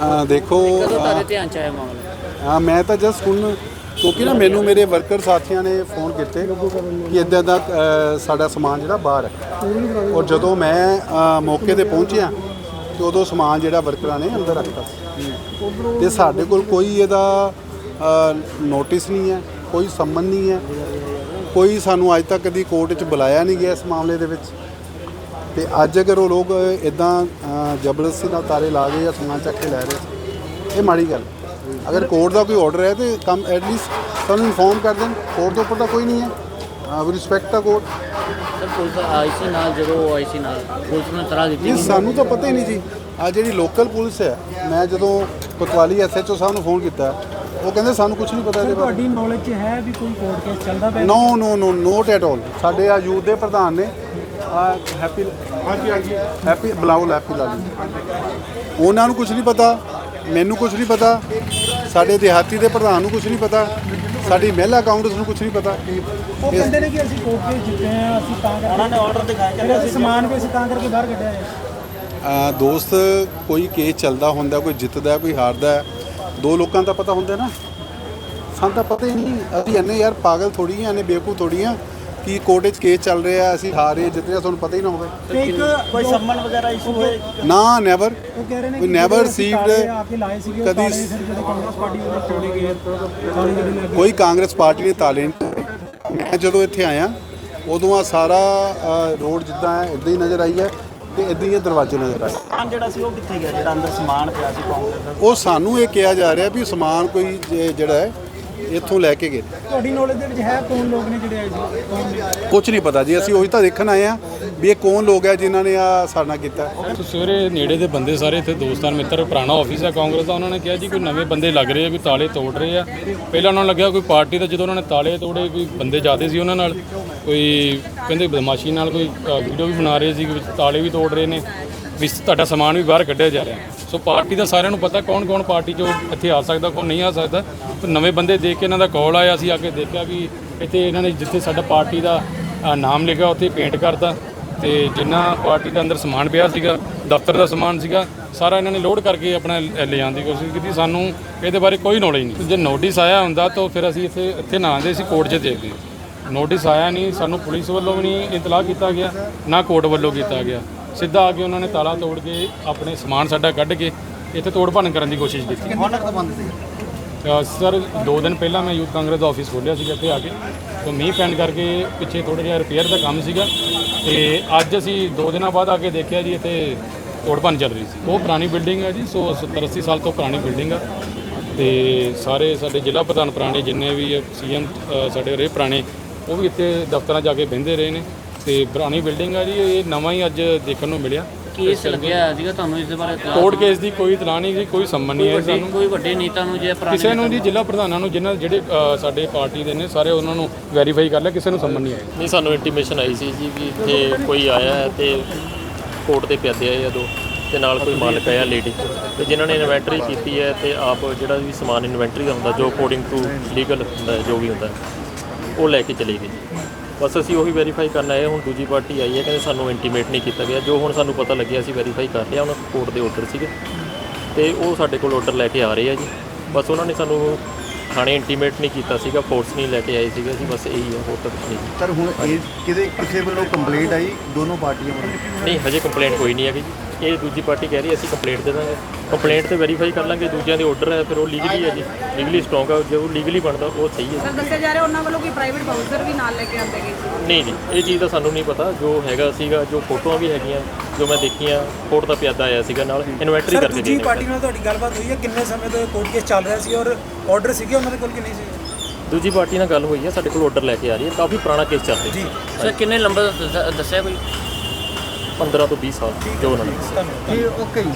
ਅ, ਦੇਖੋ ਕਦੋਂ ਅ, ਤੁਹਾਡੇ ਧਿਆਨ ਚ ਆਇਆ ਮਾਮਲਾ? ਹਾਂ ਮੈਂ ਤਾਂ ਜਸਟ ਹੁਣ ਕਿਉਂਕਿ ਨਾ ਮੈਨੂੰ ਮੇਰੇ ਵਰਕਰ ਸਾਥੀਆਂ ਨੇ ਫੋਨ ਕੀਤੇ ਕਿ ਇਦਾਂ ਦਾ ਅ, ਸਾਡਾ ਸਮਾਨ ਜਿਹੜਾ ਬਾਹਰ ਹੈ। ਔਰ ਜਦੋਂ ਮੈਂ ਅ, ਮੌਕੇ ਤੇ ਪਹੁੰਚਿਆ ਤੇ ਉਦੋਂ ਸਮਾਨ ਜਿਹੜਾ ਵਰਕਰਾਂ ਨੇ ਅੰਦਰ ਰੱਖਤਾ। ਸੀ ਤੇ ਸਾਡੇ ਕੋਲ ਕੋਈ ਇਹਦਾ ਨੋਟਿਸ ਨਹੀਂ ਹੈ ਕੋਈ ਸੰਮਨ ਨਹੀਂ ਹੈ। ਕੋਈ ਸਾਨੂੰ ਅੱਜ ਤੱਕ ਕਦੀ ਕੋਰਟ 'ਚ ਬੁਲਾਇਆ ਨਹੀਂ ਗਿਆ ਇਸ ਮਾਮਲੇ ਦੇ ਵਿੱਚ। ਤੇ ਅੱਜ ਅਗਰ ਉਹ ਲੋਕ ਇਦਾਂ ਜ਼ਬਰਦਸਤੀ ਨਾਲ ਤਾਰੇ ਲਾ ਕੇ ਜਾਂ ਸਮਾਨ ਚੱਕ ਕੇ ਲੈ ਰਹੇ ਇਹ ਮਾੜੀ ਗੱਲ। ਅਗਰ ਕੋਰਟ ਦਾ ਕੋਈ ਆਰਡਰ ਹੈ ਤੇ ਕਮ ਐਟਲੀਸਟ ਸਾਨੂੰ ਇਨਫੋਰਮ ਕਰ ਦੇਣ। ਕੋਰਟ ਦੇ ਉੱਪਰ ਤਾਂ ਕੋਈ ਨਹੀਂ ਹੈ। ਵੀ ਰਿਸਪੈਕਟ ਦਾ ਕੋਰਟ ਸਰ ਪੁਲਿਸ ਆਈ ਸੀ ਨਾਲ ਜਦੋਂ ਉਹ ਆਈ ਸੀ ਨਾਲ ਪੁਲਿਸ ਨੇ ਤਰਾ ਦਿੱਤੀ ਨਹੀਂ ਸਾਨੂੰ ਤਾਂ ਪਤਾ ਹੀ ਨਹੀਂ ਜੀ। ਆ ਜਿਹੜੀ ਲੋਕਲ ਪੁਲਿਸ ਹੈ ਮੈਂ ਜਦੋਂ ਕੋਤਵਾਲੀ ਐਸਐਚਓ ਸਾਹਿਬ ਨੂੰ ਫੋਨ ਕੀਤਾ ਉਹ ਕਹਿੰਦੇ ਸਾਨੂੰ ਕੁਝ ਨਹੀਂ ਪਤਾ ਇਹਦੇ ਬਾਰੇ। ਤੁਹਾਡੀ ਨੌਲੇਜ ਹੈ ਵੀ ਕੋਈ ਕੋਰਟ ਕੇਸ ਚੱਲਦਾ ਪਿਆ? ਨੋ ਨੋ ਨੋ ਨੋਟ ਐਟ ਆਲ ਸਾਡੇ ਆ ਯੂਥ ਦੇ ਪ੍ਰਧਾਨ ਨੇ ਹੈਪੀ ਹਾਂਜੀ ਹਾਂਜੀ। ਹੈਪੀ ਲਾਲੀ ਉਹਨਾਂ ਨੂੰ ਕੁਝ ਨਹੀਂ ਪਤਾ ਮੈਨੂੰ ਕੁਝ ਨਹੀਂ ਪਤਾ ਸਾਡੇ ਦਿਹਾਤੀ ਦੇ ਪ੍ਰਧਾਨ ਨੂੰ ਕੁਝ ਨਹੀਂ ਪਤਾ ਸਾਡੀ ਮਹਿਲਾ ਕਾਉਂਟਸ ਨੂੰ ਕੁਝ ਨਹੀਂ ਪਤਾ। ਉਹ ਕਹਿੰਦੇ ਨੇ ਕਿ ਅਸੀਂ ਕੋਰਟ ਕੇਸ ਜਿੱਤੇ ਆ ਅਸੀਂ ਤਾਂ ਕਰਕੇ ਉਹਨਾਂ ਨੇ ਆਰਡਰ ਦਿਖਾਇਆ ਕਿ ਅਸੀਂ ਸਮਾਨ ਵੀ ਅਸੀਂ ਤਾਂ ਕਰਕੇ ਬਾਹਰ ਕੱਢਿਆ ਹੈ। ਦੋਸਤ ਕੋਈ ਕੇਸ ਚੱਲਦਾ ਹੁੰਦਾ ਕੋਈ ਜਿੱਤਦਾ ਕੋਈ ਹਾਰਦਾ ਹੈ। ਦੋ ਲੋਕਾਂ ਦਾ ਪਤਾ ਹੁੰਦਾ ਨਾ। ਸਾਨੂੰ ਤਾਂ ਪਤਾ ਹੀ ਨਹੀਂ ਅਸੀਂ ਇੰਨੇ ਯਾਰ ਪਾਗਲ ਥੋੜੀ ਆ ਇੰਨੇ ਬੇਵਕੂਫ ਥੋੜੀ ਆ ਕਿ ਕੋਰਟ 'ਚ ਕੇਸ ਚੱਲ ਰਿਹਾ ਅਸੀਂ ਹਾਰ ਰਹੇ ਜਿੱਤ ਰਹੇ ਸਾਨੂੰ ਪਤਾ ਹੀ ਨਾ ਹੋਵੇ। ਤੇ ਇੱਕ ਕੋਈ ਸੰਮਨ ਵਗੈਰਾ ਇਸ਼ੂ ਹੋਏ ਨਾ ਨੈਵਰ ਉਹ ਕਹਿ ਰਹੇ ਨੇ We ਕਿ never ਜਿਹੜੇ ਅਸੀਂ received ਤਾਲੇ ਆ ਕੇ ਲਾਏ ਸੀਗੇ ਉਹ ਕਦੀ- ਕਾਂਗਰਸ ਪਾਰਟੀ ਵੱਲੋਂ ਤੋੜੇ ਗਏ ਕੋਈ ਕਾਂਗਰਸ ਪਾਰਟੀ ਨੇ ਤਾਲੇ ਨਹੀਂ। ਮੈਂ ਜਦੋਂ ਇੱਥੇ ਆਇਆ ਉਦੋਂ ਆ ਸਾਰਾ ਰੋਡ ਜਿੱਦਾਂ ਹੈ ਇਦਾਂ ਹੀ ਨਜ਼ਰ ਆਈ ਹੈ ਤੇ ਇਦਾਂ ਹੀ ਇਹ ਦਰਵਾਜ਼ੇ ਨਜ਼ਰ ਆਏ। ਸਮਾਨ ਜਿਹੜਾ ਸੀ ਉਹ ਕਿੱਥੇ ਗਿਆ? ਜਿਹੜਾ ਅੰਦਰ ਸਮਾਨ ਪਿਆ ਸੀ ਕਾਂਗਰਸ ਦਾ? ਉਹ ਸਾਨੂੰ ਇਹ ਕਿਹਾ ਜਾ ਰਿਹਾ ਵੀ ਸਮਾਨ ਕੋਈ ਜਿਹੜਾ ਹੈ ਇੱਥੋਂ ਲੈ ਕੇ ਗਏ। ਤੁਹਾਡੀ ਨੌਲੇਜ ਦੇ ਵਿੱਚ ਹੈ ਕੌਣ ਲੋਕ ਨੇ ਜਿਹੜੇ ਆਏ ਸੀ ਕੌਣ ਨੇ? ਕੁਝ ਨਹੀਂ ਪਤਾ ਜੀ ਅਸੀਂ ਉਹੀ ਤਾਂ ਦੇਖਣ ਆਏ ਆ ਵੀ ਇਹ ਕੌਣ ਲੋਕ ਹੈ ਜਿਨ੍ਹਾਂ ਨੇ ਆ ਸਾਡਾ ਕੀਤਾ। ਸੋ ਸਵੇਰੇ ਨੇੜੇ ਦੇ ਬੰਦੇ ਸਾਰੇ ਇੱਥੇ ਦੋਸਤਾਨ ਮਿੱਤਰ ਪੁਰਾਣਾ ਆਫਿਸ ਹੈ ਕਾਂਗਰਸ ਦਾ ਉਹਨਾਂ ਨੇ ਕਿਹਾ ਜੀ ਕੋਈ ਨਵੇਂ ਬੰਦੇ ਲੱਗ ਰਹੇ ਆ ਕੋਈ ਤਾਲੇ ਤੋੜ ਰਹੇ ਆ। ਪਹਿਲਾਂ ਉਹਨਾਂ ਨੂੰ ਲੱਗਿਆ ਕੋਈ ਪਾਰਟੀ ਦਾ ਜਦੋਂ ਉਹਨਾਂ ਨੇ ਤਾਲੇ ਤੋੜੇ ਕੋਈ ਬੰਦੇ ਜਾਦੇ ਸੀ ਉਹਨਾਂ ਨਾਲ ਕੋਈ ਕਹਿੰਦੇ ਬਦਮਾਸ਼ੀ ਨਾਲ ਕੋਈ ਵੀਡੀਓ ਵੀ ਬਣਾ ਰਹੇ ਸੀ ਵਿੱਚ ਤਾਲੇ ਵੀ ਤੋੜ ਰਹੇ ਨੇ। ਵੀ ਤੁਹਾਡਾ ਸਮਾਨ ਵੀ ਬਾਹਰ ਕੱਢਿਆ ਜਾ ਰਿਹਾ। ਸੋ ਪਾਰਟੀ ਦਾ ਸਾਰਿਆਂ ਨੂੰ ਪਤਾ ਕੌਣ ਕੌਣ ਪਾਰਟੀ 'ਚੋਂ ਇੱਥੇ ਆ ਸਕਦਾ, ਕੌਣ ਨਹੀਂ ਆ ਸਕਦਾ। ਪਰ ਨਵੇਂ ਬੰਦੇ ਦੇਖ ਕੇ ਇਹਨਾਂ ਦਾ ਕਾਲ ਆਇਆ, ਅਸੀਂ ਆ ਕੇ ਦੇਖਿਆ ਵੀ ਇੱਥੇ ਇਹਨਾਂ ਨੇ ਜਿੱਥੇ ਸਾਡਾ ਪਾਰਟੀ ਦਾ ਨਾਮ ਲਿਖਿਆ, ਉੱਥੇ ਪੇਂਟ ਕਰਤਾ। ਤੇ ਜਿੰਨਾ ਪਾਰਟੀ ਦਾ ਅੰਦਰ ਸਮਾਨ ਪਿਆ ਸੀਗਾ, ਦਫ਼ਤਰ ਦਾ ਸਮਾਨ ਸੀਗਾ, ਸਾਰਾ ਇਹਨਾਂ ਨੇ ਲੋਡ ਕਰਕੇ ਆਪਣਾ ਲੈ ਦੀ ਕੋਸ਼ਿਸ਼ ਕੀਤੀ। ਸਾਨੂੰ ਇਹਦੇ ਬਾਰੇ ਕੋਈ ਨੌਲੇਜ ਨਹੀਂ। ਜੇ ਨੋਟਿਸ ਆਇਆ ਹੁੰਦਾ ਤਾਂ ਫਿਰ ਅਸੀਂ ਇੱਥੇ ਇੱਥੇ ਨਾ ਆਉਂਦੇ ਸੀ ਕੋਰਟ 'ਚ ਦੇਖਦੇ। ਨੋਟਿਸ ਆਇਆ ਨਹੀਂ, ਸਾਨੂੰ ਪੁਲਿਸ ਵੱਲੋਂ ਵੀ ਨਹੀਂ ਇਤਲਾਹ ਕੀਤਾ ਗਿਆ, ਨਾ ਕੋਰਟ ਵੱਲੋਂ ਕੀਤਾ ਗਿਆ। ਸਿੱਧਾ ਆ ਕੇ ਉਹਨਾਂ ਨੇ ਤਾਲਾ ਤੋੜ ਕੇ ਆਪਣੇ ਸਮਾਨ ਸਾਡਾ ਕੱਢ ਕੇ ਇੱਥੇ ਤੋੜ ਭੰਨ ਕਰਨ ਦੀ ਕੋਸ਼ਿਸ਼ ਕੀਤੀ। ਹੁਣ ਤੱਕ ਬੰਦ ਸੀ ਅ, ਸਰ ਦੋ ਦਿਨ ਪਹਿਲਾਂ ਮੈਂ ਯੂਥ ਕਾਂਗਰਸ ਦਾ ਆਫਿਸ ਖੋਲ੍ਹਿਆ ਸੀਗਾ ਇੱਥੇ ਆ ਕੇ। ਤਾਂ ਮੀਂਹ ਪੈਣ ਕਰਕੇ ਪਿੱਛੇ ਥੋੜਾ ਜਿਹਾ ਰਿਪੇਅਰ ਦਾ ਕੰਮ ਸੀਗਾ। ਤੇ ਅੱਜ ਅਸੀਂ ਦੋ ਦਿਨਾਂ ਬਾਅਦ ਆ ਕੇ ਦੇਖਿਆ ਜੀ ਇੱਥੇ ਤੋੜ ਭੰਨ ਚੱਲ ਰਹੀ ਸੀ। ਉਹ ਪੁਰਾਣੀ ਬਿਲਡਿੰਗ ਹੈ ਜੀ ਸੋ 70 80 ਸਾਲ ਤੋਂ ਪੁਰਾਣੀ ਬਿਲਡਿੰਗ ਆ। ਤੇ ਸਾਰੇ ਸਾਡੇ ਜ਼ਿਲ੍ਹਾ ਪ੍ਰਧਾਨ ਪੁਰਾਣੇ ਜਿੰਨੇ ਵੀ ਸੀਐਮ ਸਾਡੇ ਰਹੇ ਪੁਰਾਣੇ ਉਹ ਵੀ ਇੱਥੇ ਦਫ਼ਤਰਾਂ ਜਾ ਕੇ ਬਹਿੰਦੇ ਰਹੇ ਨੇ। ਤੇ ਪੁਰਾਣੀ ਬਿਲਡਿੰਗ ਆ ਜੀ ਇਹ ਨਵਾਂ ਹੀ ਅੱਜ ਦੇਖਣ ਨੂੰ ਮਿਲਿਆ। ਕੇਸ ਲੱਗਿਆ ਸੀਗਾ ਤੁਹਾਨੂੰ ਇਸ ਦੇ ਬਾਰੇ ਕੋਰਟ ਕੇਸ ਦੀ ਕੋਈ ਇਤਲਾਹ ਨਹੀਂ ਜੀ ਕੋਈ ਸੰਮਨ ਨਹੀਂ ਹੈ ਸਾਨੂੰ। ਕੋਈ ਵੱਡੇ ਨੇਤਾ ਨੂੰ ਜੇ ਪੁਰਾਣੇ ਕਿਸੇ ਨੂੰ ਜੀ ਜ਼ਿਲ੍ਹਾ ਪ੍ਰਧਾਨਾਂ ਨੂੰ ਜਿਨ੍ਹਾਂ ਜਿਹੜੇ ਸਾਡੇ ਪਾਰਟੀ ਦੇ ਨੇ ਸਾਰੇ ਉਹਨਾਂ ਨੂੰ ਵੈਰੀਫਾਈ ਕਰ ਲਿਆ ਕਿਸੇ ਨੂੰ ਸੰਮਨ ਨਹੀਂ ਆਇਆ। ਨਹੀਂ ਸਾਨੂੰ ਇੰਟੀਮੇਸ਼ਨ ਆਈ ਸੀ ਜੀ ਵੀ ਇੱਥੇ ਕੋਈ ਆਇਆ ਹੈ ਤੇ ਕੋਰਟ ਤੇ ਪਿਆਦੇ ਆਏ ਆ ਦੋ ਤੇ ਨਾਲ ਕੋਈ ਮਾਲਕ ਆਇਆ ਲੇਡੀ ਤੇ ਜਿਨ੍ਹਾਂ ਨੇ ਇਨਵੈਂਟਰੀ ਕੀਤੀ ਹੈ ਤੇ ਆਪ ਜਿਹੜਾ ਵੀ ਸਮਾਨ ਇਨਵੈਂਟਰੀ ਦਾ ਹੁੰਦਾ ਜੋ ਅਕੋਰਡਿੰਗ ਟੂ ਲੀਗਲ ਹੁੰਦਾ ਹੈ, ਜੋ ਵੀ ਹੁੰਦਾ ਹੈ, ਉਹ ਲੈ ਕੇ ਚਲੇ ਗਏ। ਜੀ ਬਸ ਅਸੀਂ ਉਹੀ ਵੈਰੀਫਾਈ ਕਰਨ ਆਏ ਹੁਣ ਦੂਜੀ ਪਾਰਟੀ ਆਈ ਹੈ, ਕਹਿੰਦੇ ਸਾਨੂੰ ਇੰਟੀਮੇਟ ਨਹੀਂ ਕੀਤਾ ਗਿਆ। ਜੋ ਹੁਣ ਸਾਨੂੰ ਪਤਾ ਲੱਗਿਆ, ਅਸੀਂ ਵੈਰੀਫਾਈ ਕਰ ਲਿਆ, ਉਹਨਾਂ ਕੋਰਟ ਦੇ ਆਰਡਰ ਸੀਗੇ। ਤੇ ਉਹ ਸਾਡੇ ਕੋਲ ਆਰਡਰ ਲੈ ਕੇ ਆ ਰਹੇ ਆ ਜੀ। ਬਸ ਉਹਨਾਂ ਨੇ ਸਾਨੂੰ ਥਾਣੇ ਇੰਟੀਮੇਟ ਨਹੀਂ ਕੀਤਾ ਸੀਗਾ ਫੋਰਸ ਨਹੀਂ ਲੈ ਕੇ ਆਏ ਸੀਗੇ ਅਸੀਂ ਬਸ ਇਹੀ ਆ ਹੋਰ ਤਾਂ ਕੁਛ ਨਹੀਂ। ਜੀ ਸਰ ਹੁਣ ਇਹ ਕਿਤੇ ਕਿਸੇ ਵੱਲੋਂ ਕੰਪਲੇਂਟ ਆਈ? ਦੋਨੋਂ ਪਾਰਟੀਆਂ ਵੱਲੋਂ? ਨਹੀਂ ਹਜੇ ਕੰਪਲੇਂਟ ਕੋਈ ਨਹੀਂ ਹੈਗੀ। ਜੀ। ਇਹ ਦੂਜੀ ਪਾਰਟੀ ਕਹਿ ਰਹੀ ਹੈ ਅਸੀਂ ਕੰਪਲੇਂਟ ਦੇ ਦਾਂਗੇ। ਕੰਪਲੇਂਟ ਤੇ ਵੈਰੀਫਾਈ ਕਰ ਲਾਂਗੇ ਦੂਜਿਆਂ ਦੇ ਆਰਡਰ ਹੈ ਫਿਰ ਉਹ ਲੀਗਲੀ ਹੈ ਜੀ। ਲੀਗਲੀ ਸਟਰੋਂਗ ਹੈ ਜੋ ਲੀਗਲੀ ਬਣਦਾ ਉਹ ਸਹੀ ਹੈ ਸਰ ਦੱਸਿਆ ਜਾ ਰਿਹਾ ਉਹਨਾਂ ਵੱਲੋਂ ਕੋਈ ਪ੍ਰਾਈਵੇਟ ਬਾਊਂਸਰ ਵੀ ਨਾਲ ਲੈ ਕੇ ਆਉਂਦੇ ਗਏ ਸੀ? ਨਹੀਂ ਨਹੀਂ ਇਹ ਚੀਜ਼ ਦਾ ਸਾਨੂੰ ਨਹੀਂ ਪਤਾ। ਜੋ ਹੈਗਾ ਸੀਗਾ ਜੋ ਫੋਟੋਆਂ ਵੀ ਹੈਗੀਆਂ ਜੋ ਮੈਂ ਦੇਖੀਆਂ ਕੋਰਟ ਦਾ ਪਿਆਦਾ ਆਇਆ ਸੀਗਾ ਨਾਲ ਇਨਵੈਂਟਰੀ ਸਰ ਕਰਕੇ ਦੂਜੀ ਦੇ ਪਾਰਟੀ ਨਾਲ ਤੁਹਾਡੀ ਗੱਲਬਾਤ ਹੋਈ ਹੈ? ਕਿੰਨੇ ਸਮੇਂ ਤੋਂ ਕੋਰਟ ਕੇਸ ਚੱਲ ਰਿਹਾ ਸੀ ਔਰ ਆਰਡਰ ਸੀਗੇ ਉਹਨਾਂ ਦੇ ਕੋਲ ਕਿ ਨਹੀਂ ਸੀ? ਦੂਜੀ ਪਾਰਟੀ ਨਾਲ ਗੱਲ ਹੋਈ ਹੈ ਸਾਡੇ ਕੋਲ ਆਰਡਰ ਲੈ ਕੇ ਆ ਰਹੀ ਹੈ। ਕਾਫੀ ਪੁਰਾਣਾ ਕੇਸ ਚੱਲ ਰਿਹਾ ਜੀ। ਸਰ ਕਿੰਨੇ ਲੰਬਾ ਦੱਸਿਆ ਕੋਈ? 15 ਤੋਂ 20 ਸਾਲ ਜੋ ਉਹਨਾਂ ਨੇ। ਧੰਨਵਾਦ। ਓਕੇ ਜੀ